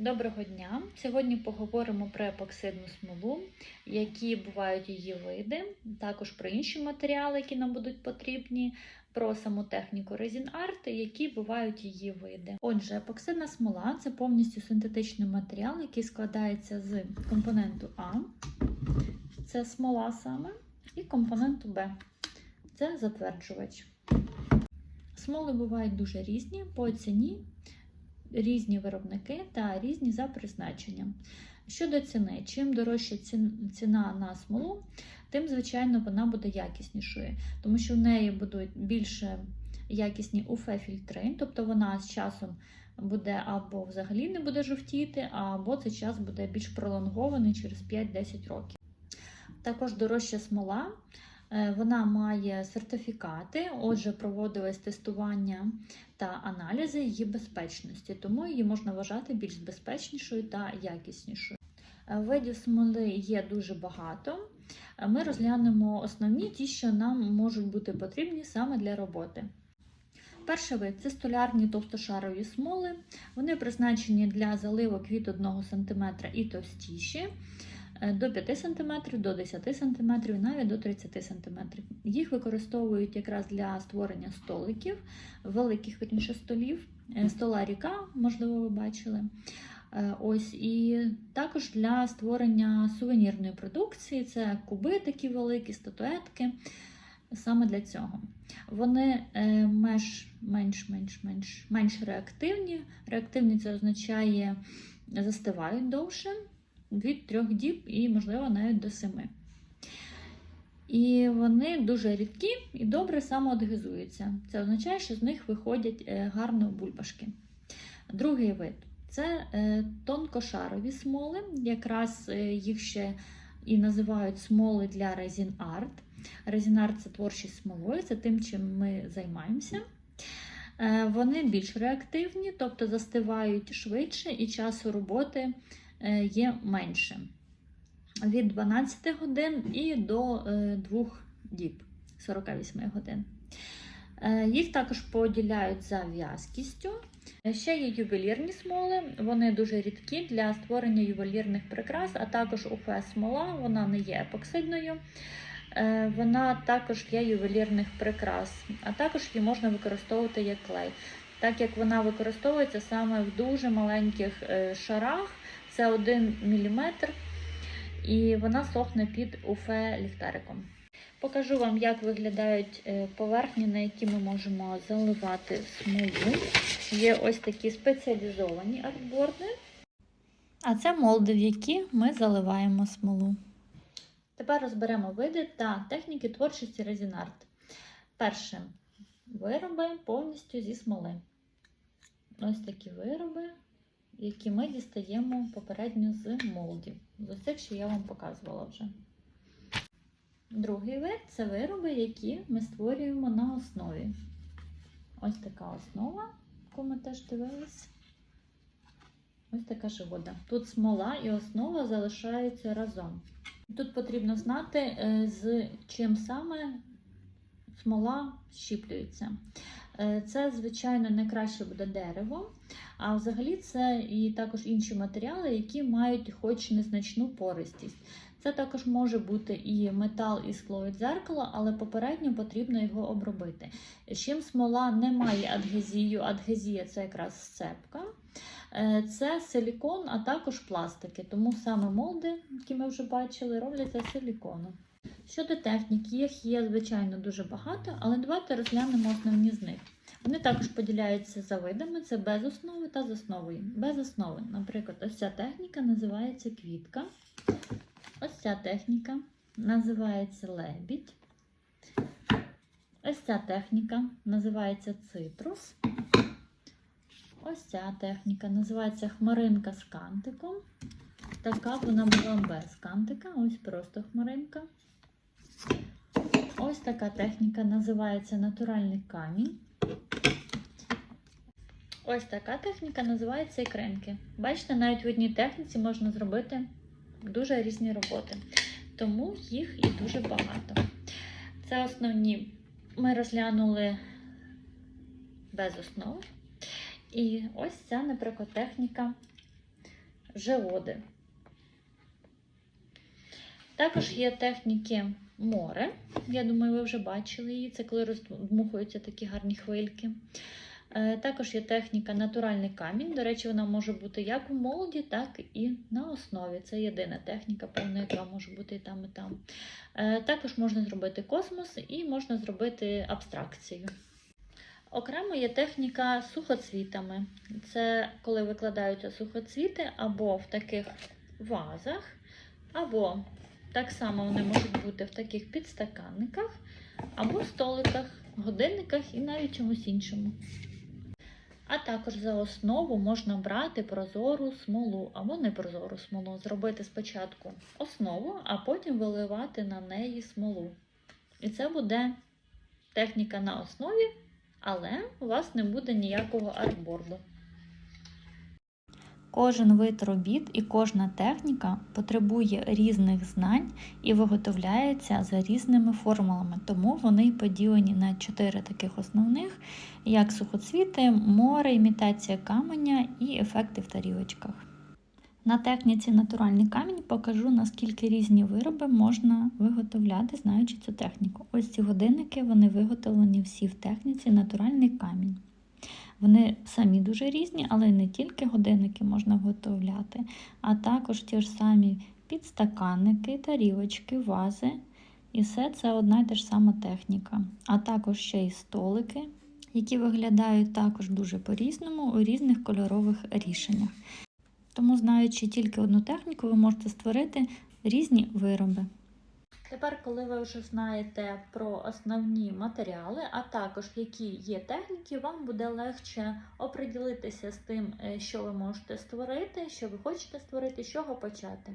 Доброго дня! Сьогодні поговоримо про епоксидну смолу, які бувають її види, також про інші матеріали, які нам будуть потрібні, про саму техніку резін арт, які бувають її види. Отже, епоксидна смола це повністю синтетичний матеріал, який складається з компоненту А, це смола саме, і компоненту Б, це затверджувач. Смоли бувають дуже різні по ціні різні виробники та різні за призначенням. Щодо ціни, чим дорожча ціна на смолу, тим, звичайно, вона буде якіснішою, тому що в неї будуть більше якісні УФ-фільтри, тобто вона з часом буде або взагалі не буде жовтіти, або цей час буде більш пролонгований через 5-10 років. Також дорожча смола. Е, вона має сертифікати, отже, проводилось тестування та аналізи її безпечності, тому її можна вважати більш безпечнішою та якіснішою. Е, видів смоли є дуже багато. Е, ми розглянемо основні ті, що нам можуть бути потрібні саме для роботи. Перший вид це столярні товстошарові смоли. Вони призначені для заливок від 1 см і товстіші. Е, до 5 см, до 10 см, навіть до 30 см. Їх використовують якраз для створення столиків, великих верніше столів, е, стола ріка, можливо, ви бачили. Е, ось І також для створення сувенірної продукції це куби такі великі, статуетки. Саме для цього. Вони менш менш, менш, менш, менш реактивні. Реактивні це означає застивають довше, від трьох діб і, можливо, навіть до семи. І вони дуже рідкі і добре самоадгезуються. Це означає, що з них виходять е, гарно бульбашки. Другий вид це е, тонкошарові смоли, якраз е, їх ще і називають смоли для резін арт. Резін арт це творчість смолою, це тим, чим ми займаємося. Вони більш реактивні, тобто застивають швидше і часу роботи є менше. Від 12 годин і до 2 е, діб 48 годин. Е, їх також поділяють за в'язкістю. Ще є ювелірні смоли, вони дуже рідкі для створення ювелірних прикрас, а також уфе-смола, вона не є епоксидною. Вона також для ювелірних прикрас, а також її можна використовувати як клей, так як вона використовується саме в дуже маленьких шарах, це 1 мм, і вона сохне під уфе ліхтариком. Покажу вам, як виглядають е, поверхні, на які ми можемо заливати смолу. Є ось такі спеціалізовані артборди. А це молди, в які ми заливаємо смолу. Тепер розберемо види та техніки творчості резінарт. Перше вироби повністю зі смоли. Ось такі вироби які ми дістаємо попередньо з молдів. З цих, що я вам показувала вже. Другий вид це вироби, які ми створюємо на основі. Ось така основа, яку ми теж дивились. Ось така живода. Тут смола і основа залишаються разом. Тут потрібно знати, е, з чим саме смола щіплюється. Е, це, звичайно, найкраще буде дерево, а взагалі це і також інші матеріали, які мають хоч незначну пористість. Це також може бути і метал, і скло від дзеркала, але попередньо потрібно його обробити. Чим смола не має адгезію, адгезія це якраз сцепка. Е, це силікон, а також пластики. Тому саме молди, які ми вже бачили, робляться силіконом. Щодо технік, їх є, звичайно, дуже багато, але давайте розглянемо основні з них. Вони також поділяються за видами: це без основи та з основою. Без основи, наприклад, ось ця техніка називається квітка. Ось ця техніка називається лебідь. Ось ця техніка називається цитрус. Ось ця техніка називається хмаринка з кантиком. Така вона була без кантика, ось просто хмаринка. Ось така техніка називається натуральний камінь. Ось така техніка називається ікринки. Бачите, навіть в одній техніці можна зробити дуже різні роботи, тому їх і дуже багато. Це основні ми розглянули без основ. І ось ця, наприклад, техніка жеоди. Також є техніки море. Я думаю, ви вже бачили її. Це коли роздмухуються такі гарні хвильки. Е, Також є техніка натуральний камінь. До речі, вона може бути як у молоді, так і на основі. Це єдина техніка, певно, яка може бути і там, і там. Е, Також можна зробити космос і можна зробити абстракцію. Окремо є техніка сухоцвітами. Це коли викладаються сухоцвіти або в таких вазах, або так само вони можуть бути в таких підстаканниках, або столиках, годинниках і навіть чомусь іншому. А також за основу можна брати прозору смолу або непрозору смолу. Зробити спочатку основу, а потім виливати на неї смолу. І це буде техніка на основі, але у вас не буде ніякого артборду. Кожен вид робіт і кожна техніка потребує різних знань і виготовляється за різними формулами, тому вони поділені на чотири таких основних, як сухоцвіти, море, імітація каменя і ефекти в тарілочках. На техніці натуральний камінь покажу, наскільки різні вироби можна виготовляти, знаючи цю техніку. Ось ці годинники вони виготовлені всі в техніці натуральний камінь. Вони самі дуже різні, але не тільки годинники можна виготовляти, а також ті ж самі підстаканники, тарілочки, вази. І все це одна й та ж сама техніка. А також ще й столики, які виглядають також дуже по-різному у різних кольорових рішеннях. Тому, знаючи тільки одну техніку, ви можете створити різні вироби. Тепер, коли ви вже знаєте про основні матеріали, а також які є техніки, вам буде легше оприділитися з тим, е, що ви можете створити, що ви хочете створити, з чого почати.